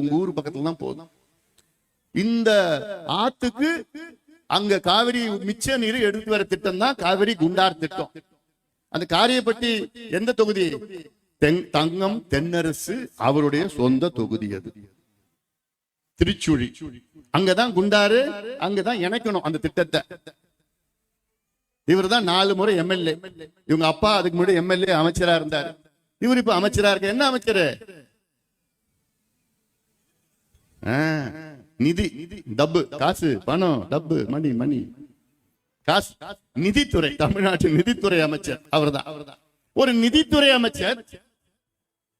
உங்க ஊர் பக்கத்துல தான் போதும். இந்த ஆத்துக்கு அங்க காவிரி மிச்ச நீர் எடுத்து வர திட்டம் தான் காவிரி குண்டார் திட்டம். அந்த காரியப்பட்டி எந்த தொகுதி? தங்கம் தென்னரசு அவருடைய சொந்த தொகுதி அது. திருச்சுழி. அங்கதான் குண்டாரு அங்கதான் இணைக்கணும் அந்த திட்டத்தை. இவர் தான் நாலு முறை எம்எல்ஏ. இவங்க அப்பா அதுக்கு முன்னாடி எம்எல்ஏ அமைச்சரா இருந்தார். இவர் இப்ப அமைச்சரா இருக்க என்ன அமைச்சரு? நிதி டப்பு காசு பணம் டப்பு மணி மணி. காசு நிதித்துறை தமிழ்நாட்டு நிதித்துறை அமைச்சர் அவர்தான். அவர்தான் ஒரு நிதித்துறை அமைச்சர்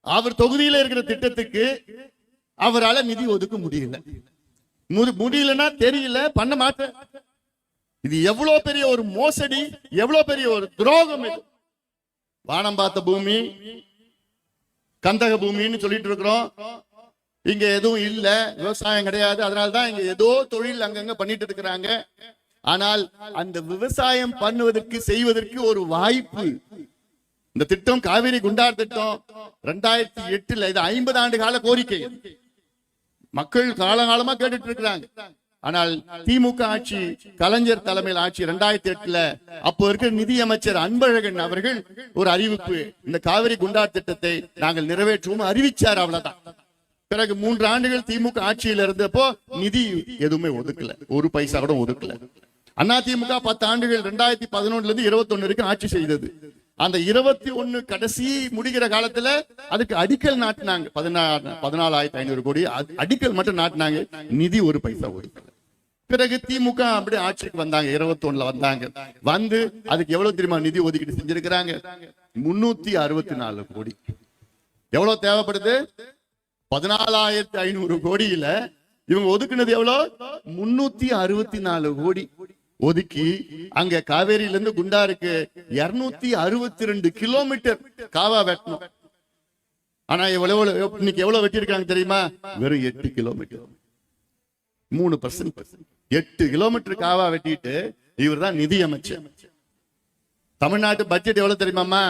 அவர் தொகுதியில இருக்கிற திட்டத்துக்கு அவரால நிதி ஒதுக்க முடியல. முடியலன்னா தெரியல பண்ண மாட்டேன். இது எவ்வளவு பெரிய ஒரு மோசடி எவ்வளவு பெரிய ஒரு துரோகம் இது. வானம் பார்த்த பூமி கந்தக பூமின்னு சொல்லிட்டு இருக்கிறோம். இங்க எதுவும் இல்ல. விவசாயம் கிடையாது. அதனாலதான் இங்க ஏதோ தொழில் அங்கங்க பண்ணிட்டு இருக்கிறாங்க. ஆனால் அந்த விவசாயம் பண்ணுவதற்கு செய்வதற்கு ஒரு வாய்ப்பு. இந்த திட்டம் காவிரி குண்டார் திட்டம் ரெண்டாயிரத்தி எட்டுல இது ஐம்பது ஆண்டு கால கோரிக்கை. மக்கள் காலகாலமா கேட்டுட்டு இருக்கிறாங்க. ஆனால் திமுக ஆட்சி கலைஞர் தலைமையில் ஆட்சி ரெண்டாயிரத்தி எட்டுல அப்போ இருக்கிற நிதியமைச்சர் அன்பழகன் அவர்கள் ஒரு அறிவிப்பு. இந்த காவிரி குண்டார் திட்டத்தை நாங்கள் நிறைவேற்றுவோம். அறிவிச்சார் அவ்வளவுதான். பிறகு மூன்று ஆண்டுகள் திமுக ஆட்சியில் இருந்தப்போ நிதி எதுவுமே ஒதுக்கல. ஒரு பைசா கூட ஒதுக்கல. அண்ணா திமுக பத்து ஆண்டுகள் ரெண்டாயிரத்தி பதினொன்னுல இருந்து இருபத்தி ஒண்ணு வரைக்கும் ஆட்சி செய்தது. அந்த இருபத்தி ஒண்ணு கடைசி முடிகிற காலத்துல அதுக்கு அடிக்கல் நாட்டினாங்க. பதினாறு பதினாலாயிரத்தி ஐநூறு கோடி அடிக்கல் மட்டும் நாட்டினாங்க. நிதி ஒரு பைசா ஒதுக்கல. பிறகு திமுக அப்படி ஆட்சிக்கு வந்தாங்க. இருபத்தி ஒண்ணுல வந்தாங்க. வந்து அதுக்கு எவ்வளவு தெரியுமா நிதி ஒதுக்கீடு செஞ்சிருக்கிறாங்க? முன்னூத்தி அறுபத்தி நாலு கோடி. எவ்வளவு தேவைப்படுது? பதினாலாயிரத்தி ஐநூறு கோடியில இவங்க ஒதுக்குனது எவ்வளவு முன்னூத்தி அறுபத்தி நாலு கோடி. ஒதுக்கி அங்க காவேரியில இருந்து குண்டாருக்கு இருநூத்தி அறுபத்தி ரெண்டு கிலோமீட்டர் காவா வெட்டணும். ஆனா எவ்வளவு இன்னைக்கு எவ்வளவு வெட்டியிருக்காங்க தெரியுமா? வெறும் எட்டு கிலோமீட்டர். மூணு பர்சன்ட் எட்டு கிலோமீட்டர் காவா வெட்டிட்டு இவர் தான் நிதி அமைச்சர் தமிழ்நாட்டு பட்ஜெட் எவ்வளவு தெரியுமாமா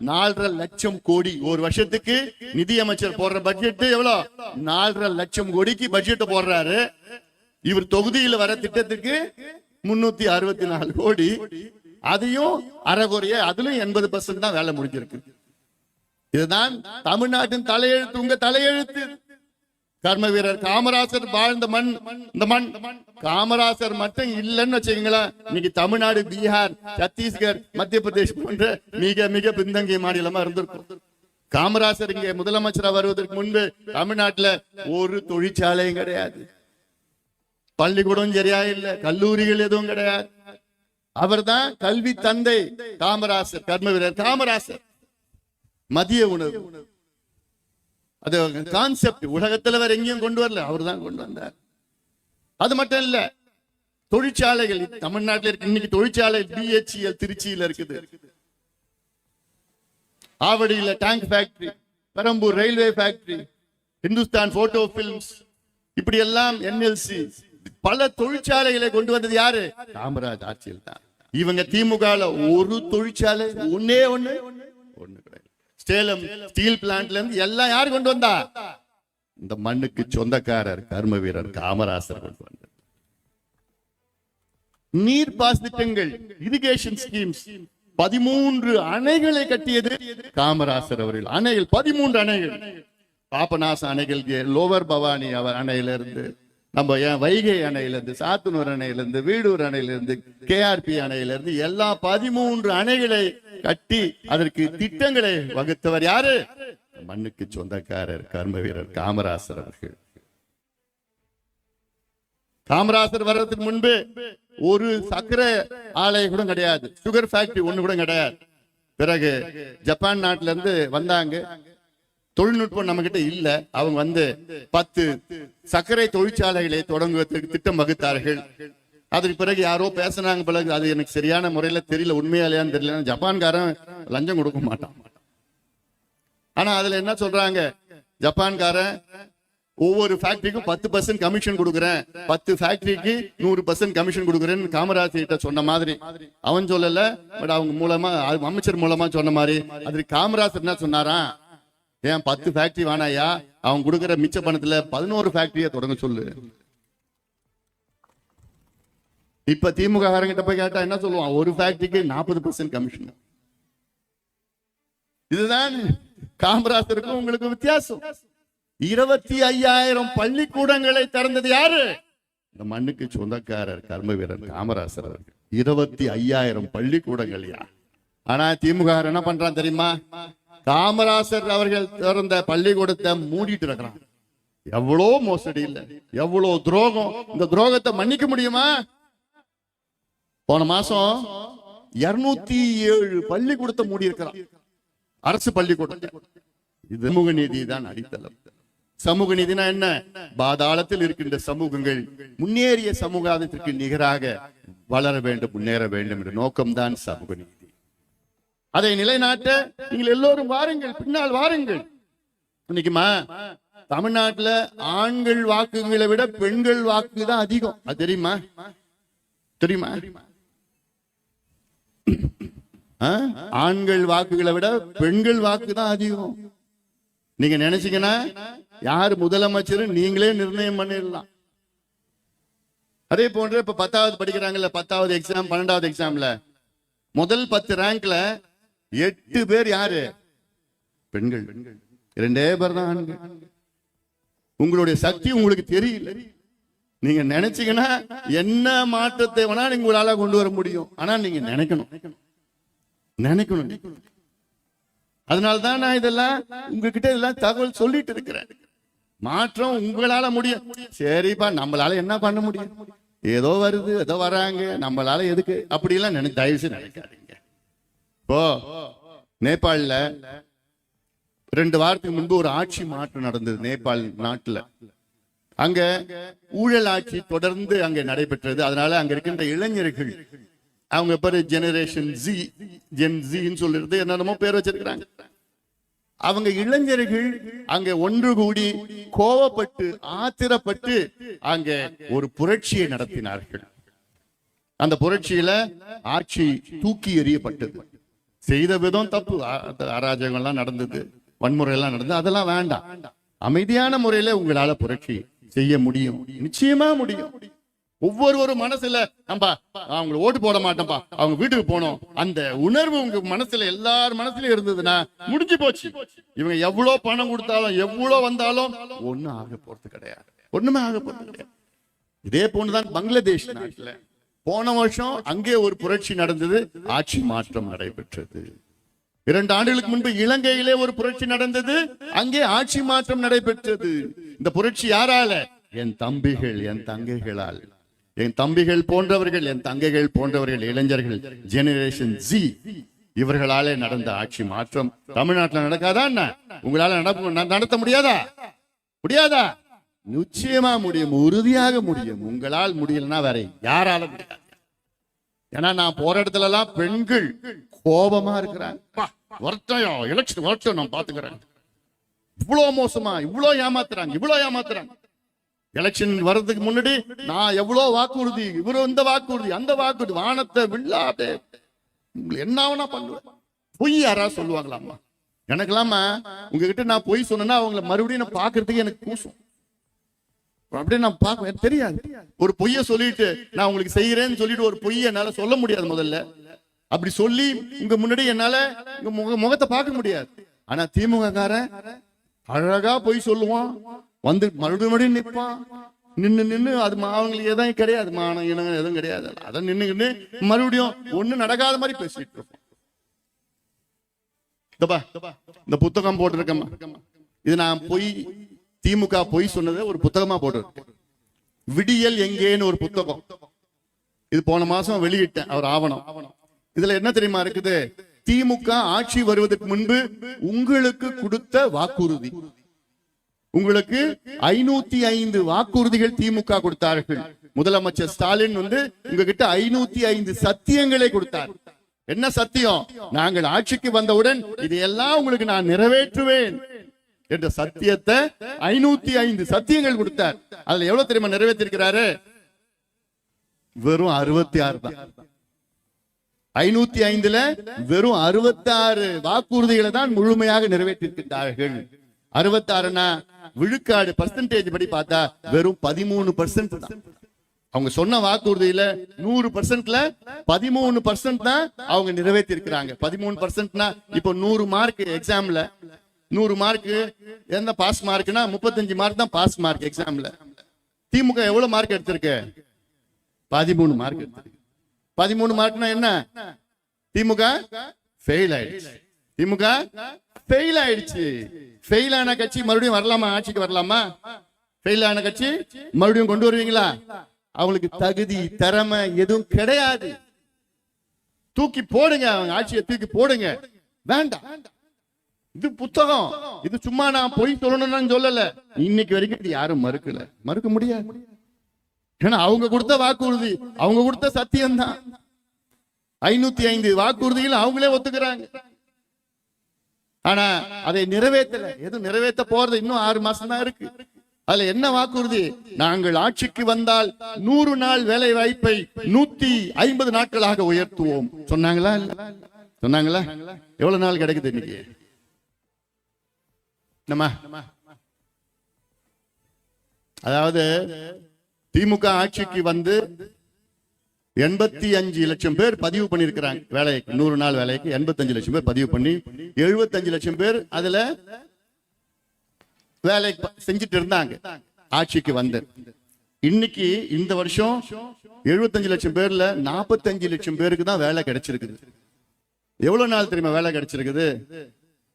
நாலரை லட்சம் கோடி ஒரு வருஷத்துக்கு நிதி அமைச்சர் போடுற பட்ஜெட் எவ்வளவு நாலரை லட்சம் கோடிக்கு பட்ஜெட் போடுறாரு. இவர் தொகுதியில வர திட்டத்துக்கு முன்னூத்தி அறுபத்தி நாலு கோடி. அதையும் அறகுறைய அதுலயும் எண்பது பர்சன்ட் தான் வேலை முடிஞ்சிருக்கு. இதுதான் தமிழ்நாட்டின் தலையெழுத்து. உங்க தலையெழுத்து. கர்ம வீரர் காமராசர் வாழ்ந்த மண் இந்த மண். காமராசர் மட்டும் இல்லைன்னு வச்சுக்கீங்களேன். இன்னைக்கு தமிழ்நாடு பீகார் சத்தீஸ்கர் மத்திய பிரதேஷ் போன்ற மிக மிக பின்தங்கிய மாநிலமா இருந்திருக்கும். காமராசர் இங்க முதலமைச்சரா வருவதற்கு முன்பு தமிழ்நாட்டுல ஒரு தொழிற்சாலையும் கிடையாது. பள்ளிக்கூடம் சரியா இல்ல கல்லூரிகள் எதுவும் கிடையாது. அவர்தான் கல்வி தந்தை காமராசர் கர்ம வீரர் காமராசர். மதிய உணவு. அது கான்செப்ட் உலகத்துல வேற எங்கேயும் கொண்டு வரல. அவர் தான் கொண்டு வந்தார். அது மட்டும் இல்ல தொழிற்சாலைகள் தமிழ்நாட்டில் இருக்கு. இன்னைக்கு தொழிற்சாலை பிஹெச்இஎல் திருச்சியில இருக்குது. ஆவடியில tank factory Perambur railway factory Hindustan photo films இப்படி எல்லாம் என்எல்சி பல தொழிற்சாலைகளை கொண்டு வந்தது யாரு? காமராஜ் ஆட்சியில் தான் இவங்க திமுக ஒரு தொழிற்சாலை ஒன்னே ஒண்ணு. ஸ்டேலம் ஸ்டீல் பிளான்ட்ல இருந்து எல்லாம் யார் கொண்டு வந்தா? இந்த மண்ணுக்கு சொந்தக்காரர் கர்ம வீரர் காமராசர் கொண்டு வந்தார் நீர் பாசனங்கள் இரிகேஷன் ஸ்கீம்ஸ் பதிமூன்று அணைகளை கட்டியது காமராசர் அவர்கள். அணைகள் பதிமூன்று அணைகள். பாபநாச அணைகள் லோவர் பவானி அவர் அணையில இருந்து நம்ம ஏன் வைகை அணையில இருந்து சாத்தனூர் அணையில இருந்து வீடூர் அணையிலிருந்து கேஆர்பி அணையில இருந்து எல்லா பதிமூன்று அணைகளை கட்டி அதற்கு திட்டங்களை வகுத்தவர் யாரு? மண்ணுக்கு சொந்தக்காரர் கர்ம வீரர் காமராசர் அவர்கள். காமராசர் வர்றதுக்கு முன்பு ஒரு சக்கரை ஆலை கூட கிடையாது. சுகர் ஃபேக்டரி ஒண்ணு கூட கிடையாது. பிறகு ஜப்பான் நாட்டுல இருந்து வந்தாங்க. தொழில்நுட்பம் நம்ம கிட்ட இல்ல. அவங்க வந்து பத்து சர்க்கரை தொழிற்சாலைகளை தொடங்குவதற்கு திட்டம் வகுத்தார்கள். அதுக்கு பிறகு யாரோ பேசினாங்க பிறகு அது எனக்கு சரியான முறையில தெரியல உண்மையா இல்லையான்னு தெரியல. ஜப்பான்காரன் லஞ்சம் கொடுக்க மாட்டான். ஆனா அதுல என்ன சொல்றாங்க? ஜப்பான்காரன் ஒவ்வொரு ஃபேக்டரிக்கும் பத்து பர்சன்ட் கமிஷன் கொடுக்குறேன். பத்து ஃபேக்டரிக்கு நூறு பர்சன்ட் கமிஷன் கொடுக்குறேன்னு காமராஜ் கிட்ட சொன்ன மாதிரி. அவன் சொல்லல பட் அவங்க மூலமா அமைச்சர் மூலமா சொன்ன மாதிரி. அதுக்கு காமராஜர் என்ன சொன்னாராம் ஏன் பத்து ஃபேக்டரி வேணாயா அவன் கொடுக்குற மிச்ச பணத்துல பதினோரு ஃபேக்டரியை தொடங்க சொல்லு. இப்ப திமுக காரங்கிட்ட போய் கேட்டா என்ன சொல்லுவான்? ஒரு ஃபேக்டரிக்கு நாற்பது பர்சன்ட் கமிஷன் இதுதான் காமராஜருக்கும் உங்களுக்கு வித்தியாசம். இருபத்தி ஐயாயிரம் பள்ளிக்கூடங்களை திறந்தது யாரு? இந்த மண்ணுக்கு சொந்தக்காரர் கர்ம வீரர் காமராசர் அவர்கள். இருபத்தி ஐயாயிரம் பள்ளிக்கூடங்கள் யார்? ஆனா திமுக என்ன பண்றான் தெரியுமா? காமராசர் அவர்கள் திறந்த பள்ளிக்கூடத்தை மூடிட்டு இருக்கிறான். எவ்வளோ மோசடி இல்ல. எவ்வளோ துரோகம். இந்த துரோகத்தை மன்னிக்க முடியுமா? போன மாசம் இருநூத்தி ஏழு பள்ளிக்கூடத்தை மூடி இருக்கிறான் அரசு பள்ளிக்கூடம் இது சமூக நீதி தான் அடித்தளம். சமூக நீதினா என்ன? பாதாளத்தில் இருக்கின்ற சமூகங்கள் முன்னேறிய சமூகத்திற்கு நிகராக வளர வேண்டும் முன்னேற வேண்டும் என்ற நோக்கம்தான் சமூக நீதி. அதை நிலைநாட்ட நீங்கள் எல்லோரும் வாருங்கள் பின்னால் வாருங்கள். இன்னைக்குமா தமிழ்நாட்டுல ஆண்கள் வாக்குகளை விட பெண்கள் வாக்கு தான் அதிகம். அது தெரியுமா? தெரியுமா? ஆண்கள் வாக்குகளை விட பெண்கள் வாக்கு தான் அதிகம். நீங்க நினைச்சீங்கன்னா யார் முதலமைச்சர் நீங்களே நிர்ணயம் பண்ணிடலாம். அதே போன்று இப்ப பத்தாவது படிக்கிறாங்கல்ல பத்தாவது எக்ஸாம் பன்னெண்டாவது எக்ஸாம்ல முதல் பத்து ரேங்க்ல எட்டு பேர் யாரு? பெண்கள். இரண்டே பேர் தான் ஆண்கள். உங்களுடைய சக்தி உங்களுக்கு தெரியல. நீங்க நினைச்சீங்கன்னா என்ன மாற்றத்தை வேணா நீங்க உங்களால கொண்டு வர முடியும். ஆனா நீங்க நினைக்கணும். நினைக்கணும் அதனால தான் நான் இதெல்லாம் உங்ககிட்ட இதெல்லாம் தகவல் சொல்லிட்டு இருக்கிறேன். மாற்றம் உங்களால முடியும். சரிப்பா நம்மளால என்ன பண்ண முடியும்? ஏதோ வருது ஏதோ வராங்க. நம்மளால எதுக்கு? அப்படி எல்லாம் நினை தயவு செய்து நினைக்காதீங்க. இப்போ நேபாளில ரெண்டு வாரத்துக்கு முன்பு ஒரு ஆட்சி மாற்றம் நடந்தது நேபாள் நாட்டுல. அங்க ஊழல் ஆட்சி தொடர்ந்து அங்க நடைபெற்றது. அதனால அங்க இருக்கின்ற இளைஞர்கள் அவங்க பேரு ஜெனரேஷன் ஜி ஜென் ஜின்னு சொல்லிருந்து என்னென்னமோ பேர் வச்சிருக்கிறாங்க. அவங்க இளைஞர்கள் அங்க ஒன்று கூடி கோவப்பட்டு ஆத்திரப்பட்டு அங்க ஒரு புரட்சியை நடத்தினார்கள். அந்த புரட்சியில ஆட்சி தூக்கி எறியப்பட்டது. செய்த விதம் தப்பு. அராஜகம் எல்லாம் நடந்தது வன்முறை எல்லாம் நடந்தது. அதெல்லாம் வேண்டாம். அமைதியான முறையில உங்களால புரட்சி செய்ய முடியும். நிச்சயமா முடியும். ஒவ்வொருவரும் மனசுல நம்பா அவங்களை ஓட்டு போட மாட்டோம்பா அவங்க வீட்டுக்கு போனோம். அந்த உணர்வு உங்க மனசுல எல்லார் மனசுலயும் இருந்ததுன்னா முடிஞ்சு போச்சு. இவங்க எவ்வளவு பணம் கொடுத்தாலும் எவ்வளவு வந்தாலும் ஒண்ணும் ஆக போறது கிடையாது. ஒண்ணுமே ஆக போறது கிடையாது. இதே போன்றுதான் பங்களாதேஷ் நாட்டுல. போன வருஷம் அங்கே ஒரு புரட்சி நடந்தது. ஆட்சி மாற்றம் நடைபெற்றது. இரண்டு ஆண்டுகளுக்கு முன்பு இலங்கையிலே ஒரு புரட்சி நடந்தது. அங்கே ஆட்சி மாற்றம் நடைபெற்றது. இந்த புரட்சி யாரால? என் தம்பிகள் என் தங்கைகளால். என் தம்பிகள் போன்றவர்கள் என் தங்கைகள் போன்றவர்கள் இளைஞர்கள் ஜெனரேஷன் ஜி இவர்களாலே நடந்த ஆட்சி மாற்றம் தமிழ்நாட்டுல நடக்காதா என்ன? உங்களால நடப்பு- நடத்த முடியாதா? முடியாதா? நிச்சயமா முடியும். உறுதியாக முடியும். உங்களால் முடியலன்னா வேற யாரால முடியாது. ஏன்னா நான் போற இடத்துல எல்லாம் பெண்கள் கோபமா இருக்கிறாங்க வரட்டும் எலெக்ஷன் வரட்டும் நான் பாத்துக்கிறேன். இவ்வளவு மோசமா இவ்வளவு ஏமாத்துறாங்க இவ்வளவு ஏமாத்துறாங்க. எலெக்ஷன் வர்றதுக்கு முன்னாடி நான் எவ்வளவு வாக்குறுதி இவரு இந்த வாக்குறுதி அந்த வாக்குறுதி வானத்தை வில்லாதே உங்களுக்கு என்ன வேணா பண்ணுவேன். பொய் யாரா சொல்லுவாங்களாமா எனக்கெல்லாமா உங்ககிட்ட நான் பொய் சொன்னேன்னா அவங்கள மறுபடியும் நான் பாக்குறதுக்கு எனக்கு கூசும். அப்படியே நான் பார்க்க தெரியாது. ஒரு பொய்ய சொல்லிட்டு நான் உங்களுக்கு செய்யறேன்னு சொல்லிட்டு ஒரு பொய்ய என்னால சொல்ல முடியாது முதல்ல. அப்படி சொல்லி உங்க முன்னாடி என்னால உங்க முக முகத்தை பார்க்க முடியாது. ஆனா திமுக காரன் அழகா பொய் சொல்லுவான். வந்து மறுபடியும் மறுபடியும் நிற்பான் நின்னு நின்னு அது அவங்களுக்கு எதுவும் கிடையாது. மானம் இனங்க எதுவும் கிடையாது. அதை நின்றுக்கிட்டு மறுபடியும் ஒண்ணு நடக்காத மாதிரி பேசிட்டு இருப்போம். இந்த புத்தகம் போட்டிருக்கேம்மா இது நான் பொய் திமுக பொய் சொன்னதை ஒரு புத்தகமா போட்டிருக்கேன். விடியல் எங்கேன்னு ஒரு புத்தகம். இது போன மாசம் வெளியிட்டேன் அவர் ஆவணம். இதுல என்ன தெரியுமா இருக்குது? திமுக ஆட்சி வருவதற்கு முன்பு உங்களுக்கு கொடுத்த வாக்குறுதி. உங்களுக்கு ஐநூத்தி ஐந்து வாக்குறுதிகள் திமுக கொடுத்தார்கள். முதலமைச்சர் ஸ்டாலின் வந்து உங்ககிட்ட ஐநூத்தி ஐந்து சத்தியங்களை கொடுத்தார். என்ன சத்தியம்? நாங்கள் ஆட்சிக்கு வந்தவுடன் இதையெல்லாம் உங்களுக்கு நான் நிறைவேற்றுவேன் என்ற சத்தியத்தை ஐநூத்தி ஐந்து சத்தியங்கள் கொடுத்தார். அதுல எவ்வளவு தெரியுமா நிறைவேற்றிருக்கிறாரு? வெறும் அறுபத்தி ஆறு தான். ஐநூத்தி ஐந்துல வெறும் அறுபத்தாறு வாக்குறுதிகளை தான் முழுமையாக நிறைவேற்றிருக்கின்றார்கள் அறுபத்தாறுனா விழுக்காடு பர்சன்டேஜ் படி பார்த்தா வெறும் பதிமூணு பர்சன்ட் தான். அவங்க சொன்ன வாக்குறுதியில நூறு பர்சன்ட்ல பதிமூணு பர்சன்ட் தான் அவங்க நிறைவேற்றி இருக்கிறாங்க பதிமூணு பர்சன்ட்னா இப்போ நூறு மார்க் எக்ஸாம்ல நூறு மார்க் எந்த பாஸ் மார்க்னா முப்பத்தஞ்சு மார்க் தான் பாஸ் மார்க் எக்ஸாம்ல திமுக எவ்வளவு மார்க் எடுத்திருக்கு? பதிமூணு மார்க் எடுத்திருக்கு. பதிமூணு மார்க்னா என்ன? திமுக ஃபெயில் ஆயிடுச்சு. திமுக ஃபெயில் ஆயிடுச்சு. ஃபெயில் ஆன கட்சி மறுபடியும் வரலாமா? ஆட்சிக்கு வரலாமா? ஃபெயில் ஆன கட்சி மறுபடியும் கொண்டு வருவீங்களா? அவங்களுக்கு தகுதி திறமை எதுவும் கிடையாது. தூக்கி போடுங்க அவங்க ஆட்சியை தூக்கி போடுங்க. வேண்டாம். இது புத்தகம். இது சும்மா நான் பொய் சொல்லணும்னு சொல்லல. இன்னைக்கு வரைக்கும் இது யாரும் மறுக்கல. மறுக்க முடியாது. ஏன்னா அவங்க கொடுத்த வாக்குறுதி அவங்க கொடுத்த சத்தியம் தான் ஐநூத்தி ஐந்து வாக்குறுதியில் அவங்களே ஒத்துக்கிறாங்க. ஆனா அதை நிறைவேற்றல எதுவும் நிறைவேற்ற போறது இன்னும் ஆறு மாசம் தான் இருக்கு. அதுல என்ன வாக்குறுதி? நாங்கள் ஆட்சிக்கு வந்தால் நூறு நாள் வேலை வாய்ப்பை நூத்தி ஐம்பது நாட்களாக உயர்த்துவோம். சொன்னாங்களா சொன்னாங்களா? எவ்வளவு நாள் கிடைக்குது இன்னைக்கு? நம்ம அதாவது திமுக ஆட்சிக்கு வந்து எண்பத்தி அஞ்சு லட்சம் பேர் பதிவு பண்ணிருக்கிறாங்க வேலைக்கு நூறு நாள் வேலைக்கு எண்பத்தஞ்சு லட்சம் பேர் பதிவு பண்ணி எழுபத்தஞ்சு லட்சம் பேர் அதுல வேலை செஞ்சுட்டு இருந்தாங்க. ஆட்சிக்கு வந்து. இன்னைக்கு இந்த வருஷம் எழுபத்தஞ்சு லட்சம் பேர்ல நாற்பத்தஞ்சு லட்சம் பேருக்கு தான் வேலை கிடைச்சிருக்குது. எவ்வளவு நாள் தெரியுமா வேலை கிடைச்சிருக்குது?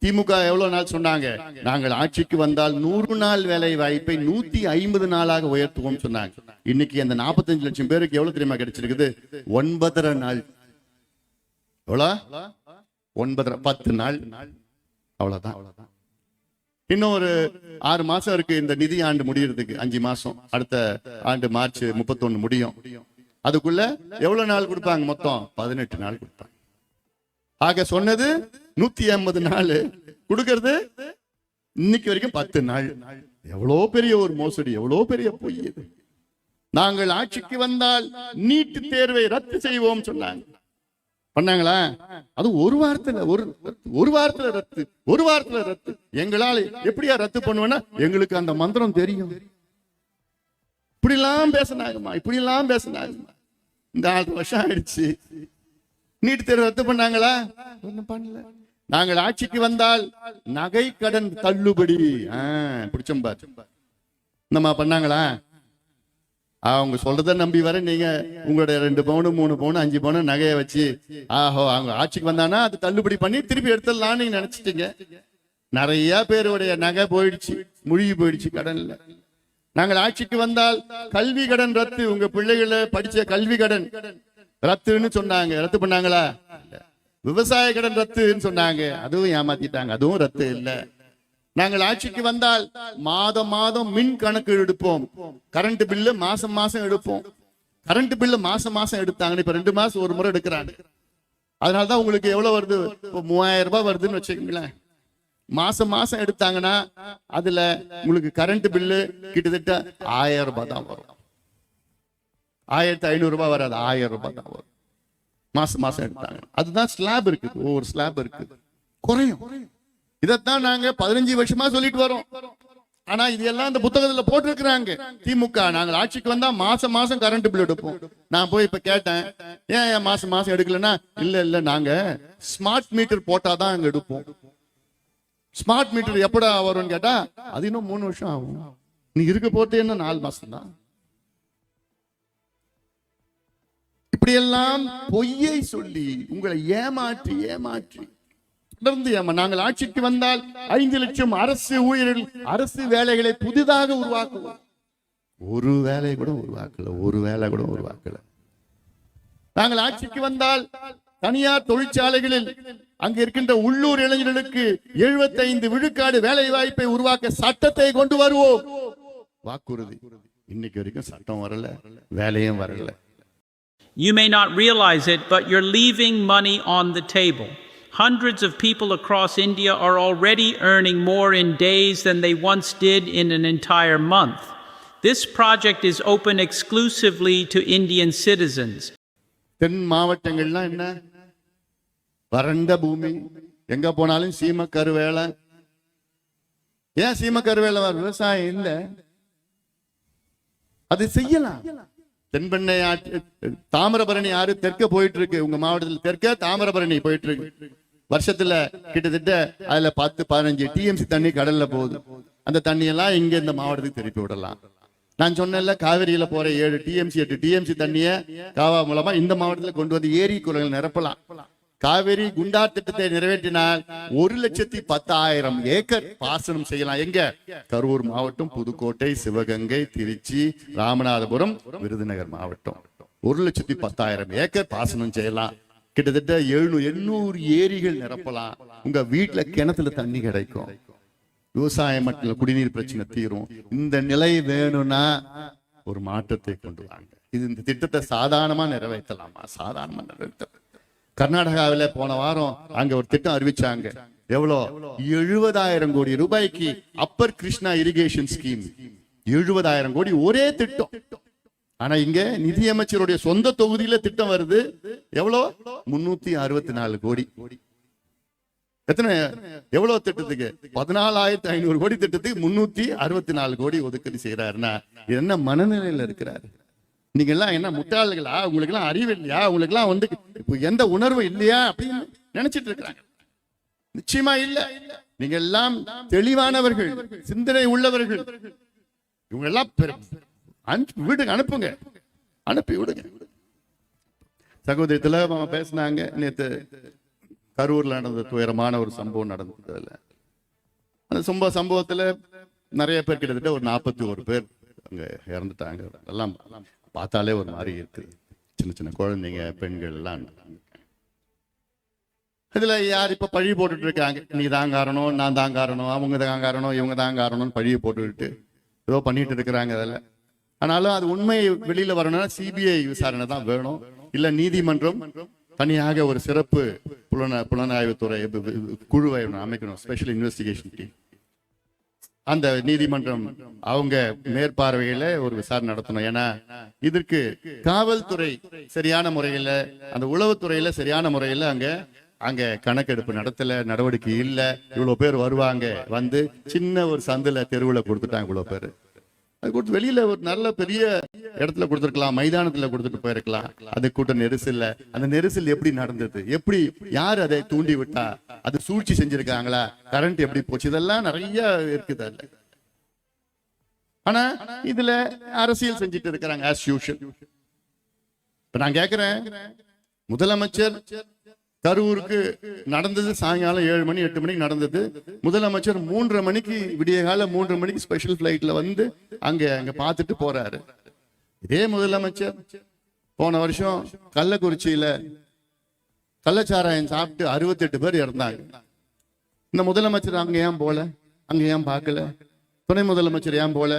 திமுக எவ்வளவு நாள் சொன்னாங்க? நாங்கள் ஆட்சிக்கு வந்தால் நூறு நாள் வேலை வாய்ப்பை நூத்தி ஐம்பது நாளாக உயர்த்துவோம் சொன்னாங்க. இன்னைக்கு அந்த நாற்பத்தஞ்சு லட்சம் பேருக்கு எவ்வளவு தெரியுமா கிடைச்சிருக்குது? ஒன்பதரை நாள். எவ்வளோ? ஒன்பதரை பத்து நாள். அவ்வளவுதான் அவ்வளவுதான். இன்னும் ஒரு ஆறு மாசம் இருக்கு இந்த நிதி ஆண்டு முடியறதுக்கு. அஞ்சு மாசம். அடுத்த ஆண்டு மார்ச் முப்பத்தொன்னு முடியும். அதுக்குள்ள எவ்வளவு நாள் கொடுப்பாங்க மொத்தம்? பதினெட்டு நாள் கொடுப்பாங்க. ஆக சொன்னது நூத்தி ஐம்பது நாள். கொடுக்கறது? இன்னைக்கு வரைக்கும் பத்து நாள். எவ்வளவு பெரிய ஒரு மோசடி எவ்வளவு பெரிய பொய் இது. நாங்கள் ஆட்சிக்கு வந்தால் நீட்டு தேர்வை ரத்து செய்வோம் சொன்னாங்க. பண்ணாங்களா? அது ஒரு வாரத்துல ஒரு ஒரு வாரத்துல ரத்து ஒரு வாரத்துல ரத்து. எங்களால எப்படியா ரத்து பண்ணுவேன்னா எங்களுக்கு அந்த மந்திரம் தெரியும். இப்படி எல்லாம் பேசினாங்கம்மா இப்படி எல்லாம் பேசினாங்கம்மா. இந்த ஆறு வருஷம் ஆயிடுச்சு. நீட்டு தேர்வு ரத்து பண்ணாங்களா? ஒண்ணும் பண்ணல. நாங்கள் ஆட்சிக்கு வந்தால் நகை கடன் தள்ளுபடி. ஆஹ் பிடிச்சம் பாரு. நம்ம பண்ணாங்களா? அவங்க சொல்றத நம்பி வர நீங்க உங்களுடைய ரெண்டு பவுனு மூணு பவுனு அஞ்சு பவுனு நகையை வச்சு ஆஹோ அவங்க ஆட்சிக்கு வந்தானா அது தள்ளுபடி பண்ணி திருப்பி எடுத்துடலாம்னு நீங்க நினைச்சிட்டீங்க. நிறைய பேருடைய நகை போயிடுச்சு முழுகி போயிடுச்சு கடன்ல. நாங்கள் ஆட்சிக்கு வந்தால் கல்வி கடன் ரத்து. உங்க பிள்ளைகளை படிச்ச கல்வி கடன் ரத்துன்னு சொன்னாங்க. ரத்து பண்ணாங்களா? விவசாய கடன் ரத்துன்னு சொன்னாங்க. அதுவும் ஏமாத்திட்டாங்க. அதுவும் ரத்து இல்ல. நாங்கள் ஆட்சிக்கு வந்தால் மாதம் மாதம் மின் கணக்கு எடுப்போம். கரண்ட் பில்லு மாசம் மாசம் எடுப்போம். கரண்ட் பில்லு மாசம் மாசம் எடுத்தாங்க இப்ப ரெண்டு மாசம் ஒரு முறை எடுக்கிறாங்க. அதனாலதான் உங்களுக்கு எவ்வளவு வருது? இப்போ மூவாயிரம் ரூபாய் வருதுன்னு வச்சுக்கோங்களேன். மாசம் மாசம் எடுத்தாங்கன்னா அதுல உங்களுக்கு கரண்ட் பில்லு கிட்டத்தட்ட ஆயிரம் ரூபாய் தான் வரும். ஆயிரத்தி ஐநூறு ரூபாய் வராது. ஆயிரம் ரூபாய் தான் வரும். மாசம் மாசம் எடுத்தாங்க. அதுதான் ஸ்லாப் இருக்குது. ஒவ்வொரு ஸ்லாப் இருக்குது. குறையும். இதைத்தான் நாங்க பதினஞ்சு வருஷமா சொல்லிட்டு வரோம். ஆனா இது எல்லாம் இந்த புத்தகத்துல போட்டிருக்கிறாங்க. திமுக நாங்கள் ஆட்சிக்கு வந்தா மாசம் மாசம் கரண்ட் பில் எடுப்போம். நான் போய் இப்ப கேட்டேன். ஏன் ஏன் மாசம் மாசம் எடுக்கலன்னா இல்ல இல்ல நாங்க ஸ்மார்ட் மீட்டர் போட்டாதான் அங்க எடுப்போம். ஸ்மார்ட் மீட்டர் எப்படா வரும்னு கேட்டா அது இன்னும் மூணு வருஷம் ஆகும். நீ இருக்க போறது என்ன நாலு மாசம் தான் இப்படியெல்லாம் பொய்யை சொல்லி உங்களை ஏமாற்றி ஏமாற்றி. தொடர்ந்து ஏமா நாங்கள் ஆட்சிக்கு வந்தால் ஐந்து லட்சம் அரசு ஊழியர்கள் அரசு வேலைகளை புதிதாக உருவாக்குவோம். ஒரு வேலை கூட உருவாக்கல ஒரு வேலை கூட உருவாக்கல. நாங்கள் ஆட்சிக்கு வந்தால் தனியார் தொழிற்சாலைகளில் அங்க இருக்கின்ற உள்ளூர் இளைஞர்களுக்கு 75 விழுக்காடு வேலை வாய்ப்பை உருவாக்க சட்டத்தை கொண்டு வருவோம். வாக்குறுதி. இன்னைக்கு வரைக்கும் சட்டம் வரல வேலையும் வரல. You may not realize it, but you're leaving money on the table. Hundreds of people across India are already earning more in days than they once did in an entire month. This project is open exclusively to Indian citizens. தென் மாவட்டங்கள்லாம் என்ன வறண்ட பூமி எங்க போனாலும் சீம கருவேலை ஏன் சீம கருவேல விவசாயம் இல்ல அது செய்யலாம் தென்பெண்ணை ஆற்று தாமிரபரணி ஆறு தெற்க போயிட்டு இருக்கு உங்க மாவட்டத்தில் தெற்க தாமிரபரணி போயிட்டு இருக்கு வருஷத்துல கிட்டத்தட்ட அதுல பத்து பதினஞ்சு டிஎம்சி தண்ணி கடல்ல போகுது. அந்த தண்ணி எல்லாம் இங்க இந்த மாவட்டத்துக்கு திருப்பி விடலாம். நான் சொன்னேன்ல காவிரியில போற ஏழு டிஎம்சி எட்டு டிஎம்சி தண்ணிய காவா மூலமா இந்த மாவட்டத்துல கொண்டு வந்து ஏரி குளங்கள் நிரப்பலாம். காவிரி குண்டா திட்டத்தை நிறைவேற்றினால் ஒரு லட்சத்தி பத்தாயிரம் ஏக்கர் பாசனம் செய்யலாம். எங்க? கரூர் மாவட்டம் புதுக்கோட்டை சிவகங்கை திருச்சி ராமநாதபுரம் விருதுநகர் மாவட்டம். ஒரு லட்சத்தி பத்தாயிரம் ஏக்கர் பாசனம் செய்யலாம். கிட்டத்தட்ட எழுநூறு எண்ணூறு ஏரிகள் நிரப்பலாம். உங்க வீட்டுல கிணத்துல தண்ணி கிடைக்கும். விவசாயம் மட்டும் குடிநீர் பிரச்சனை தீரும். இந்த நிலை வேணும்னா ஒரு மாற்றத்தை கொண்டு வாங்க. இது இந்த திட்டத்தை சாதாரணமா நிறைவேற்றலாமா? சாதாரணமா நிறைவேற்ற கர்நாடகாவில போன வாரம் அங்க ஒரு திட்டம் அறிவிச்சாங்க. எவ்வளோ? எழுபதாயிரம் கோடி ரூபாய்க்கு அப்பர் கிருஷ்ணா இரிகேஷன் ஸ்கீம் எழுபதாயிரம் கோடி ஒரே திட்டம். ஆனா இங்க நிதியமைச்சருடைய சொந்த தொகுதியில திட்டம் வருது. எவ்வளோ? முன்னூத்தி அறுபத்தி நாலு கோடி. எத்தனை? எவ்வளவு திட்டத்துக்கு? பதினாலாயிரத்தி ஐநூறு கோடி திட்டத்துக்கு முன்னூத்தி அறுபத்தி நாலு கோடி ஒதுக்கீடு செய்யறாருன்னா என்ன மனநிலையில இருக்கிறாரு? நீங்க எல்லாம் என்ன முட்டாள்களா? உங்களுக்கு எல்லாம் அறிவு இல்லையா உங்களுக்கு எல்லாம் வந்து இப்போ எந்த உணர்வு இல்லையா அப்படின்னு நினைச்சிட்டு இருக்கிறாங்க. நிச்சயமா இல்ல. நீங்க எல்லாம் தெளிவானவர்கள் சிந்தனை உள்ளவர்கள். இவங்க எல்லாம் வீட்டுக்கு அனுப்புங்க. அனுப்பி விடுங்க. சகோதரத்துல பேசினாங்க. நேத்து கரூர்ல நடந்த துயரமான ஒரு சம்பவம் நடந்ததுல. அந்த சம்பவ சம்பவத்துல நிறைய பேர் கிட்டத்தட்ட ஒரு நாற்பத்தி ஒரு பேர் அங்க இறந்துட்டாங்க. எல்லாம் பார்த்தாலே ஒரு மாதிரி இருக்குது சின்ன சின்ன குழந்தைங்க பெண்கள் எல்லாம். இதில் யார் இப்ப பழி போட்டுட்டு இருக்காங்க? நீ தான் காரணம் நான் தான் காரணம் அவங்க தான் காரணம் இவங்க தான் காரணம்னு பழியை போட்டுக்கிட்டு ஏதோ பண்ணிட்டு இருக்கிறாங்க அதில். ஆனாலும் அது உண்மை வெளியில வரணும்னா சிபிஐ விசாரணை தான் வேணும். இல்ல நீதிமன்றம் தனியாக ஒரு சிறப்பு புலன புலனாய்வுத்துறை குழுவை அமைக்கணும் ஸ்பெஷல் இன்வெஸ்டிகேஷன் டீம் அந்த நீதிமன்றம் அவங்க மேற்பார்வையில ஒரு விசாரணை நடத்தணும். ஏன்னா இதற்கு காவல்துறை சரியான முறையில அந்த உளவுத்துறையில சரியான முறையில அங்க அங்க கணக்கெடுப்பு நடத்தல நடவடிக்கை இல்ல. இவ்வளவு பேர் வருவாங்க. வந்து சின்ன ஒரு சந்துல தெருவுல கொடுத்துட்டாங்க இவ்வளவு பேர். அது கொடுத்து வெளியில ஒரு நல்ல பெரிய இடத்துல கொடுத்துருக்கலாம் மைதானத்துல கொடுத்துட்டு போயிருக்கலாம். அது கூட்ட நெரிசல்ல அந்த நெரிசல் எப்படி நடந்தது? எப்படி யார் அதை தூண்டி விட்டா? அது சூழ்ச்சி செஞ்சிருக்காங்களா? கரண்ட் எப்படி போச்சு? இதெல்லாம் நிறைய இருக்குது அதுல. ஆனா இதுல அரசியல் செஞ்சுட்டு இருக்கிறாங்க ஆஸ் யூஷுவல் இப்ப நான் கேக்குறேன் முதலமைச்சர் கரூருக்கு நடந்தது சாயங்காலம் ஏழு மணி எட்டு மணிக்கு நடந்தது. முதலமைச்சர் மூன்றரை மணிக்கு விடிய கால மூன்றரை மணிக்கு ஸ்பெஷல் ஃபிளைட்ல வந்து அங்க அங்க பார்த்துட்டு போறாரு. இதே முதலமைச்சர் போன வருஷம் கள்ளக்குறிச்சியில கள்ளச்சாராயம் சாப்பிட்டு அறுபத்தெட்டு பேர் இறந்தாங்க. இந்த முதலமைச்சர் அங்க ஏன் போல? அங்க ஏன் பார்க்கல? துணை முதலமைச்சர் ஏன் போல?